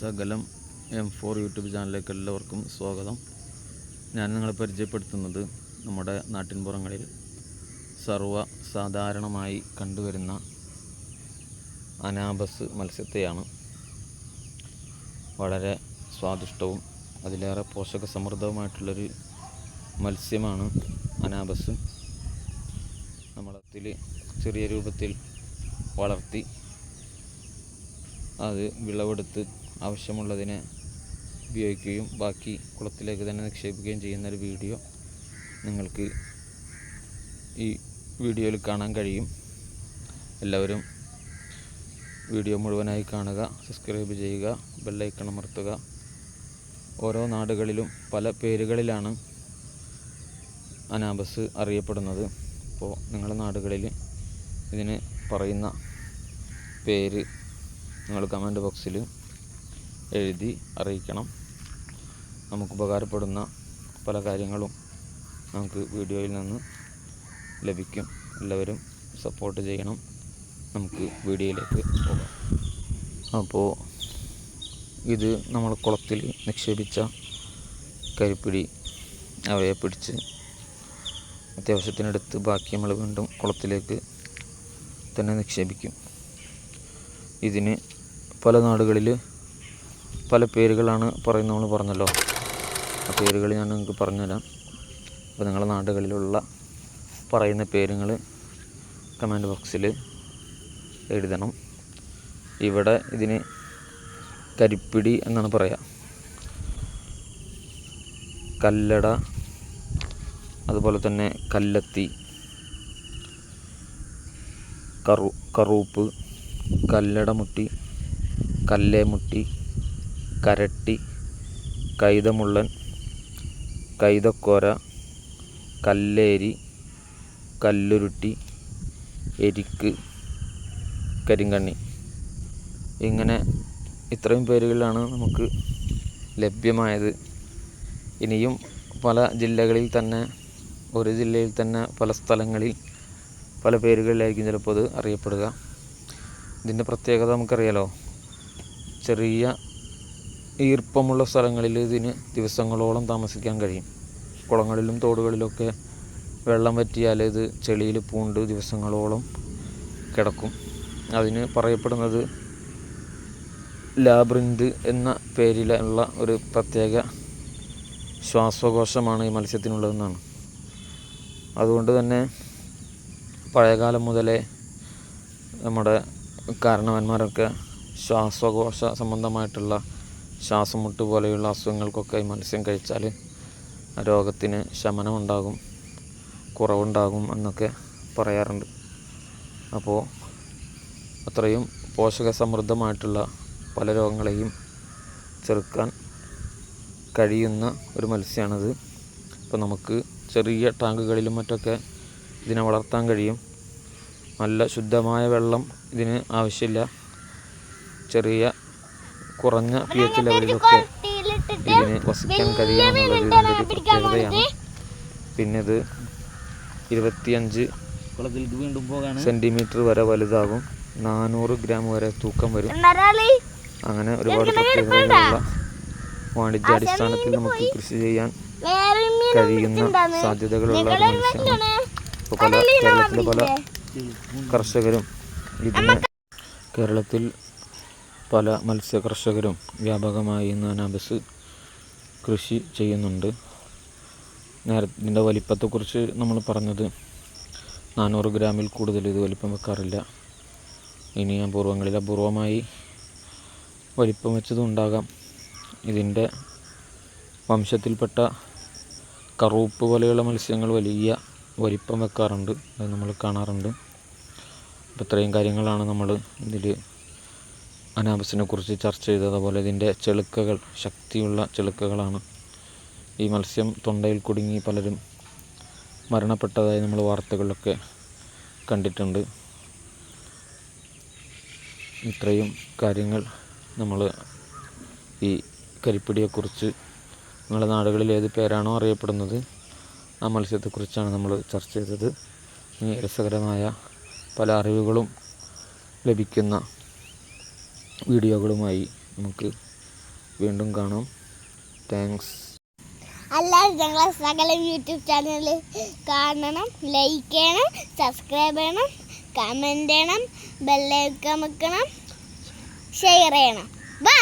സകലം M four YouTube ചാനലിലേക്ക് എല്ലാവർക്കും സ്വാഗതം. ഞാൻ നിങ്ങളെ പരിചയപ്പെടുത്തുന്നത് നമ്മുടെ നാട്ടിൻപുറങ്ങളിൽ സർവ സാധാരണമായി കണ്ടുവരുന്ന അനാബസ് മത്സ്യത്തെയാണ്. വളരെ സ്വാദിഷ്ടവും അതിലേറെ പോഷക സമൃദ്ധവുമായിട്ടുള്ളൊരു മത്സ്യമാണ് അനാബസ്. നമ്മളത്തിൽ ചെറിയ രൂപത്തിൽ വളർത്തി അത് വിളവെടുത്ത് ആവശ്യമുള്ളതിനെ ഉപയോഗിക്കുകയും ബാക്കി കുളത്തിലേക്ക് തന്നെ നിക്ഷേപിക്കുകയും ചെയ്യുന്ന ഒരു വീഡിയോ നിങ്ങൾക്ക് ഈ വീഡിയോയിൽ കാണാൻ കഴിയും. എല്ലാവരും വീഡിയോ മുഴുവനായി കാണുക സബ്സ്ക്രൈബ് ചെയ്യുക ബെല്ലൈക്കൺ അമർത്തുക. ഓരോ നാടുകളിലും പല പേരുകളിലാണ് അനാബസ് അറിയപ്പെടുന്നത്. അപ്പോൾ നിങ്ങളുടെ നാടുകളിൽ ഇതിന് പറയുന്ന പേര് നിങ്ങൾ കമന്റ് ബോക്സിൽ എഴുതി അറിയിക്കണം. നമുക്ക് ഉപകാരപ്പെടുന്ന പല കാര്യങ്ങളും നമുക്ക് വീഡിയോയിൽ നിന്ന് ലഭിക്കും. എല്ലാവരും സപ്പോർട്ട് ചെയ്യണം. നമുക്ക് വീഡിയോയിലേക്ക് പോകാം. അപ്പോൾ ഇത് നമ്മൾ കുളത്തിൽ നിക്ഷേപിച്ച കരിപ്പിടി അവയെ പിടിച്ച് അത്യാവശ്യത്തിനെടുത്ത് ബാക്കി നമ്മൾ വീണ്ടും കുളത്തിലേക്ക് തന്നെ നിക്ഷേപിക്കും. ഇതിന് പല നാടുകളിൽ പല പേരുകളാണ് പറയുന്നത് നമ്മൾ പറഞ്ഞല്ലോ. ആ പേരുകൾ ഞാൻ നിങ്ങൾക്ക് പറഞ്ഞുതരാം. അപ്പോൾ നിങ്ങളുടെ നാടുകളിലുള്ള പറയുന്ന പേരുകൾ കമന്റ് ബോക്സിൽ എഴുതണം. ഇവിടെ ഇതിന് കരിപ്പിടി എന്നാണ് പറയുക കല്ലട അതുപോലെ തന്നെ കല്ലത്തി കറു കറൂപ്പ് കല്ലടമുട്ടി കല്ലേമുട്ടി കരട്ടി കൈതമുള്ളൻ കൈതക്കോര കല്ലേരി കല്ലുരുട്ടി എരിക്ക് കരിങ്കണ്ണി. ഇങ്ങനെ ഇത്രയും പേരുകളിലാണ് നമുക്ക് ലഭ്യമായത്. ഇനിയും പല ജില്ലകളിൽ തന്നെ ഒരു ജില്ലയിൽ തന്നെ പല സ്ഥലങ്ങളിൽ പല പേരുകളിലായിരിക്കും ചിലപ്പോൾ അത് അറിയപ്പെടുക. ഇതിന്റെ പ്രത്യേകത നമുക്കറിയാലോ? ചെറിയ ഈർപ്പമുള്ള സ്ഥലങ്ങളിൽ ഇതിന് ദിവസങ്ങളോളം താമസിക്കാൻ കഴിയും. കുളങ്ങളിലും തോടുകളിലൊക്കെ വെള്ളം വറ്റിയാൽ ഇത് ചെളിയിൽ പൂണ്ട് ദിവസങ്ങളോളം കിടക്കും. അതിന് പറയപ്പെടുന്നത് ലാബ്രിന്ത് എന്ന പേരിലുള്ള ഒരു പ്രത്യേക ശ്വാസകോശമാണ് ഈ മത്സ്യത്തിനുള്ളതെന്നാണ്. അതുകൊണ്ട് തന്നെ പഴയകാലം മുതലേ നമ്മുടെ കാരണവന്മാരൊക്കെ ശ്വാസകോശ സംബന്ധമായിട്ടുള്ള ശ്വാസം മുട്ട് പോലെയുള്ള അസുഖങ്ങൾക്കൊക്കെ ഈ മത്സ്യം കഴിച്ചാൽ രോഗത്തിന് ശമനമുണ്ടാകും കുറവുണ്ടാകും എന്നൊക്കെ പറയാറുണ്ട്. അപ്പോൾ അത്രയും പോഷക സമൃദ്ധമായിട്ടുള്ള പല രോഗങ്ങളെയും ചെറുക്കാൻ കഴിയുന്ന ഒരു മത്സ്യമാണിത് അപ്പോൾ നമുക്ക് ചെറിയ ടാങ്കുകളിലും മറ്റൊക്കെ ഇതിനെ വളർത്താൻ കഴിയും. നല്ല ശുദ്ധമായ വെള്ളം ഇതിന് ആവശ്യമില്ല. ചെറിയ കുറഞ്ഞ പി എച്ച് ലെവലിലൊക്കെ ഇതിന് വസിക്കാൻ കഴിയുമെന്നുള്ളത് ഇതിന്റെ ഒരു പ്രത്യേകതയാണ് പിന്നെ ഇത് ഇരുപത്തിയഞ്ച് സെന്റിമീറ്റർ വരെ വലുതാകും. നാനൂറ് ഗ്രാം വരെ തൂക്കം വരും. അങ്ങനെ ഒരുപാട് പ്രത്യേകതകളുള്ള വാണിജ്യാടിസ്ഥാനത്തിൽ നമുക്ക് കൃഷി ചെയ്യാൻ കഴിയുന്ന സാധ്യതകളുള്ള ഒരു ഇപ്പോൾ പല കേരളത്തിലെ പല കർഷകരും ഇതിന് കേരളത്തിൽ പല മത്സ്യ കർഷകരും വ്യാപകമായി ഇന്ന് അനാബസ് കൃഷി ചെയ്യുന്നുണ്ട്. നേരത്തെ ഇതിന്റെ വലിപ്പത്തെക്കുറിച്ച് നമ്മൾ പറഞ്ഞത് നാനൂറ് ഗ്രാമിൽ കൂടുതൽ ഇത് വലിപ്പം വെക്കാറില്ല. ഇനി അപൂർവങ്ങളിൽ അപൂർവമായി വലിപ്പം വെച്ചതും ഉണ്ടാകാം. ഇതിന്റെ വംശത്തിൽപ്പെട്ട കറുപ്പ് പോലെയുള്ള മത്സ്യങ്ങൾ വലിയ വലിപ്പം വെക്കാറുണ്ട്. അത് നമ്മൾ കാണാറുണ്ട്. ഇത്രയും കാര്യങ്ങളാണ് നമ്മൾ ഇതിൽ അനാബസിനെ കുറിച്ച് ചർച്ച ചെയ്തതുപോലെ ഇതിന്റെ ചെളുക്കകൾ ശക്തിയുള്ള ചെളുക്കകളാണ്. ഈ മത്സ്യം തൊണ്ടയിൽ കുടുങ്ങി പലരും മരണപ്പെട്ടതായി നമ്മൾ വാർത്തകളിലൊക്കെ കണ്ടിട്ടുണ്ട്. ഇത്രയും കാര്യങ്ങൾ നമ്മൾ ഈ കരിപ്പിടിയെക്കുറിച്ച് നിങ്ങളുടെ നാടുകളിൽ ഏത് പേരാണോ അറിയപ്പെടുന്നത് ആ മത്സ്യത്തെക്കുറിച്ചാണ് നമ്മൾ ചർച്ച ചെയ്തത്. രസകരമായ പല അറിവുകളും ലഭിക്കുന്ന വീഡിയോകളുമായി നമുക്ക് വീണ്ടും കാണാം. താങ്ക്സ് എല്ലാവരും ഞങ്ങളെ സകല യൂട്യൂബ് ചാനൽ കാണണം ലൈക്ക് ചെയ്യണം സബ്സ്ക്രൈബ് ചെയ്യണം കമന്റ് ചെയ്യണം ബെല്ലൈക്കൺ വെക്കണം ഷെയർ ചെയ്യണം. ബൈ